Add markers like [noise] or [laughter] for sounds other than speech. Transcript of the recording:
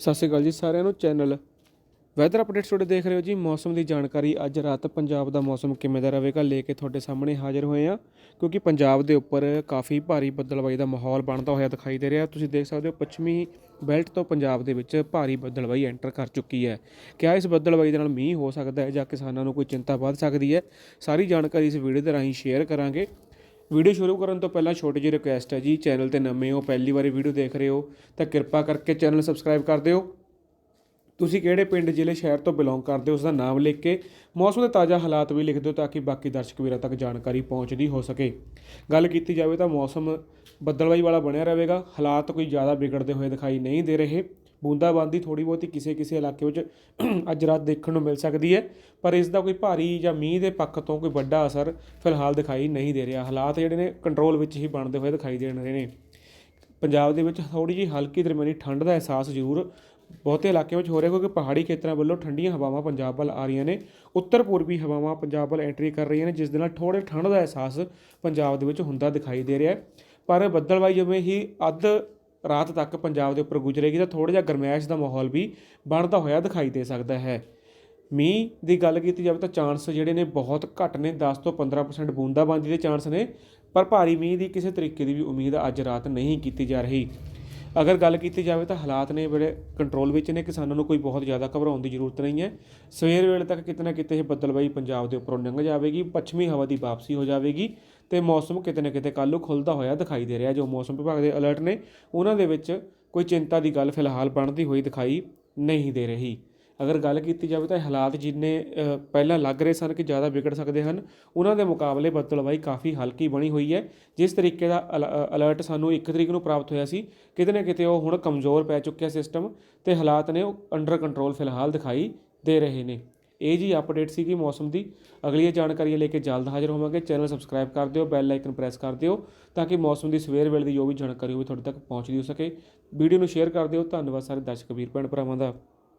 ਸਤਿ ਸ਼੍ਰੀ ਅਕਾਲ ਜੀ ਸਾਰਿਆਂ ਨੂੰ ਚੈਨਲ ਵੈਦਰ ਅਪਡੇਟਸ ਤੁਹਾਡੇ ਦੇਖ ਰਹੇ ਹੋ ਜੀ। ਮੌਸਮ ਦੀ ਜਾਣਕਾਰੀ ਅੱਜ ਰਾਤ ਪੰਜਾਬ ਦਾ ਮੌਸਮ ਕਿਵੇਂ ਦਾ ਰਹੇਗਾ ਲੈ ਕੇ ਤੁਹਾਡੇ ਸਾਹਮਣੇ ਹਾਜ਼ਰ ਹੋਏ ਆ ਕਿਉਂਕਿ ਪੰਜਾਬ ਦੇ ਉੱਪਰ ਕਾਫੀ ਭਾਰੀ ਬੱਦਲਬਾਈ ਦਾ ਮਾਹੌਲ ਬਣਦਾ ਹੋਇਆ ਦਿਖਾਈ ਦੇ ਰਿਹਾ। ਤੁਸੀਂ ਦੇਖ ਸਕਦੇ ਹੋ ਪੱਛਮੀ ਬੈਲਟ ਤੋਂ ਪੰਜਾਬ ਦੇ ਵਿੱਚ ਭਾਰੀ ਬੱਦਲਬਾਈ ਐਂਟਰ ਕਰ ਚੁੱਕੀ ਹੈ। ਕਿਆ ਇਸ ਬੱਦਲਬਾਈ ਦੇ ਨਾਲ ਮੀਂਹ ਹੋ ਸਕਦਾ ਹੈ ਜਾਂ ਕਿਸਾਨਾਂ ਨੂੰ ਕੋਈ ਚਿੰਤਾ ਵੱਧ ਸਕਦੀ ਹੈ? ਸਾਰੀ ਜਾਣਕਾਰੀ ਇਸ ਵੀਡੀਓ ਦੇ ਰਾਹੀਂ ਸ਼ੇਅਰ ਕਰਾਂਗੇ। ਵੀਡੀਓ ਸ਼ੁਰੂ ਕਰਨ ਤੋਂ ਪਹਿਲਾਂ ਛੋਟੀ ਜਿਹੀ ਰਿਕੁਐਸਟ ਹੈ ਜੀ ਚੈਨਲ ਤੇ ਨਵੇਂ ਹੋ, ਪਹਿਲੀ ਵਾਰੀ ਵੀਡੀਓ ਦੇਖ ਰਹੇ ਹੋ, ਤਾਂ ਕਿਰਪਾ ਕਰਕੇ ਚੈਨਲ ਸਬਸਕ੍ਰਾਈਬ ਕਰ ਦਿਓ। ਤੁਸੀਂ ਕਿਹੜੇ ਪਿੰਡ, ਜ਼ਿਲ੍ਹੇ, ਸ਼ਹਿਰ ਤੋਂ ਬਿਲੋਂਗ ਕਰਦੇ ਹੋ ਉਸ ਦਾ ਨਾਮ ਲਿਖ ਕੇ ਮੌਸਮ ਦੇ ਤਾਜ਼ਾ ਹਾਲਾਤ ਵੀ ਲਿਖ ਦਿਓ ਤਾਂ ਕਿ ਬਾਕੀ ਦਰਸ਼ਕ ਵੀਰਾਂ ਤੱਕ ਜਾਣਕਾਰੀ ਪਹੁੰਚਦੀ ਹੋ ਸਕੇ। ਗੱਲ ਕੀਤੀ ਜਾਵੇ ਤਾਂ ਮੌਸਮ ਬੱਦਲਬਾਈ ਵਾਲਾ ਬਣਿਆ ਰਹੇਗਾ, ਹਾਲਾਤ ਕੋਈ ਜ਼ਿਆਦਾ ਵਿਗੜਦੇ ਹੋਏ ਦਿਖਾਈ ਨਹੀਂ ਦੇ ਰਹੇ। ਬੂੰਦਾਬਾਂਦੀ ਥੋੜੀ ਬਹੁਤੀ ਕਿਸੇ ਕਿਸੇ ਇਲਾਕੇ ਵਿੱਚ [clears throat] ਅੱਜ ਰਾਤ ਦੇਖਣ ਨੂੰ ਮਿਲ ਸਕਦੀ ਹੈ, ਪਰ ਇਸ ਦਾ ਕੋਈ ਭਾਰੀ ਜਾਂ ਮੀਂਹ ਦੇ ਪੱਖ ਤੋਂ ਕੋਈ ਵੱਡਾ ਅਸਰ ਫਿਲਹਾਲ ਦਿਖਾਈ ਨਹੀਂ ਦੇ ਰਿਹਾ। ਹਾਲਾਤ ਜਿਹੜੇ ਨੇ ਕੰਟਰੋਲ ਵਿੱਚ ਹੀ ਬਣਦੇ ਹੋਏ ਦਿਖਾਈ ਦੇ ਰਹੇ ਨੇ। ਪੰਜਾਬ ਦੇ ਵਿੱਚ ਥੋੜੀ ਜਿਹੀ ਹਲਕੀ ਦਰਮਿਆਨੀ ਠੰਡ ਦਾ ਅਹਿਸਾਸ ਜ਼ਰੂਰ ਬਹੁਤੇ ਇਲਾਕਿਆਂ ਵਿੱਚ ਹੋ ਰਿਹਾ, ਕਿਉਂਕਿ ਪਹਾੜੀ ਖੇਤਰਾਂ ਵੱਲੋਂ ਠੰਡੀਆਂ ਹਵਾਵਾਂ ਪੰਜਾਬ ਵੱਲ ਆ ਰਹੀਆਂ ਨੇ। ਉੱਤਰ ਪੂਰਬੀ ਹਵਾਵਾਂ ਪੰਜਾਬ ਵੱਲ ਐਂਟਰੀ ਕਰ ਰਹੀਆਂ ਨੇ, ਜਿਸ ਦੇ ਨਾਲ ਥੋੜੇ ਠੰਡ ਦਾ ਅਹਿਸਾਸ ਪੰਜਾਬ ਦੇ ਵਿੱਚ ਹੁੰਦਾ ਦਿਖਾਈ ਦੇ ਰਿਹਾ ਹੈ। ਪਰ ਬੱਦਲਵਾਈ ਜਿਵੇਂ ਹੀ ਅੱਧ ਰਾਤ ਤੱਕ ਪੰਜਾਬ ਦੇ ਉੱਪਰ ਗੁਜ਼ਰੇਗੀ ਤਾਂ ਥੋੜਾ ਜਿਹਾ ਗਰਮੈਸ਼ ਦਾ ਮਾਹੌਲ ਵੀ ਬਣਦਾ ਹੋਇਆ ਦਿਖਾਈ ਦੇ ਸਕਦਾ ਹੈ। ਮੀਂਹ ਦੀ ਗੱਲ ਕੀਤੀ ਜਾਵੇ ਤਾਂ ਚਾਂਸ ਜਿਹੜੇ ਨੇ ਬਹੁਤ ਘੱਟ ਨੇ 10 ਤੋਂ 15% ਬੂੰਦਾਬਾਂਦੀ ਦੇ ਚਾਂਸ ਨੇ, ਪਰ ਭਾਰੀ ਮੀਂਹ ਦੀ ਕਿਸੇ ਤਰੀਕੇ ਦੀ ਵੀ ਉਮੀਦ ਅੱਜ ਰਾਤ ਨਹੀਂ ਕੀਤੀ ਜਾ ਰਹੀ। ਅਗਰ ਗੱਲ ਕੀਤੀ ਜਾਵੇ ਤਾਂ ਹਾਲਾਤ ਨੇ ਬੜੇ ਕੰਟਰੋਲ ਵਿੱਚ ਨੇ, ਕਿਸਾਨਾਂ ਨੂੰ ਕੋਈ ਬਹੁਤ ਜ਼ਿਆਦਾ ਘਬਰਾਉਣ ਦੀ ਜ਼ਰੂਰਤ ਨਹੀਂ ਹੈ। ਸਵੇਰ ਵੇਲੇ ਤੱਕ ਕਿਤੇ ਨਾ ਕਿਤੇ ਇਹ ਬੱਦਲਬਾਈ ਪੰਜਾਬ ਦੇ ਉੱਪਰੋਂ ਲੰਘ ਜਾਵੇਗੀ, ਪੱਛਮੀ ਹਵਾ ਦੀ ਵਾਪਸੀ ਹੋ ਜਾਵੇਗੀ ਤੇ ਮੌਸਮ ਕਿਤੇ ਨਾ ਕਿਤੇ ਕੱਲ੍ਹ ਨੂੰ ਖੁੱਲਦਾ ਹੋਇਆ ਦਿਖਾਈ ਦੇ ਰਿਹਾ। ਜੋ ਮੌਸਮ ਵਿਭਾਗ ਦੇ ਅਲਰਟ ਨੇ, ਉਹਨਾਂ ਦੇ ਵਿੱਚ ਕੋਈ ਚਿੰਤਾ ਦੀ ਗੱਲ ਫਿਲਹਾਲ ਬਣਦੀ ਹੋਈ ਦਿਖਾਈ ਨਹੀਂ ਦੇ ਰਹੀ। ਅਗਰ ਗੱਲ ਕੀਤੀ ਜਾਵੇ ਤਾਂ ਹਾਲਾਤ ਜਿੰਨੇ ਪਹਿਲਾਂ ਲੱਗ ਰਹੇ ਸਨ ਕਿ ਜ਼ਿਆਦਾ ਵਿਗੜ ਸਕਦੇ ਹਨ, ਉਹਨਾਂ ਦੇ ਮੁਕਾਬਲੇ ਬੱਦਲਬਾਈ ਕਾਫੀ ਹਲਕੀ ਬਣੀ ਹੋਈ ਹੈ। ਜਿਸ ਤਰੀਕੇ ਦਾ ਅਲ- ਅਲਰਟ ਸਾਨੂੰ 1 ਤਰੀਕ ਨੂੰ ਪ੍ਰਾਪਤ ਹੋਇਆ ਸੀ, ਕਿਤੇ ਨਾ ਕਿਤੇ ਉਹ ਹੁਣ ਕਮਜ਼ੋਰ ਪੈ ਚੁੱਕਿਆ ਸਿਸਟਮ ਤੇ ਹਾਲਾਤ ਨੇ ਉਹ ਅੰਡਰ ਕੰਟਰੋਲ ਫਿਲਹਾਲ ਦਿਖਾਈ ਦੇ ਰਹੇ ਨੇ। ਇਹ ਜੀ ਅਪਡੇਟ ਸੀਗੀ ਮੌਸਮ ਦੀ। ਅਗਲੀਆਂ ਜਾਣਕਾਰੀਆਂ ਲੈ ਕੇ ਜਲਦ ਹਾਜ਼ਰ ਹੋਵਾਂਗੇ। ਚੈਨਲ ਸਬਸਕ੍ਰਾਈਬ ਕਰ ਦਿਓ, ਬੈਲ ਆਈਕਨ ਪ੍ਰੈਸ ਕਰ ਦਿਓ ਤਾਂ ਕਿ ਮੌਸਮ ਦੀ ਸਵੇਰ ਵੇਲੇ ਦੀ ਜੋ ਵੀ ਜਾਣਕਾਰੀ ਹੋਵੇ ਤੁਹਾਡੇ ਤੱਕ ਪਹੁੰਚਦੀ ਹੋ ਸਕੇ। ਵੀਡੀਓ ਨੂੰ ਸ਼ੇਅਰ ਕਰ ਦਿਓ। ਧੰਨਵਾਦ ਸਾਰੇ ਦਰਸ਼ਕ, ਵੀਰ ਭੈਣ ਭਰਾਵਾਂ ਦਾ।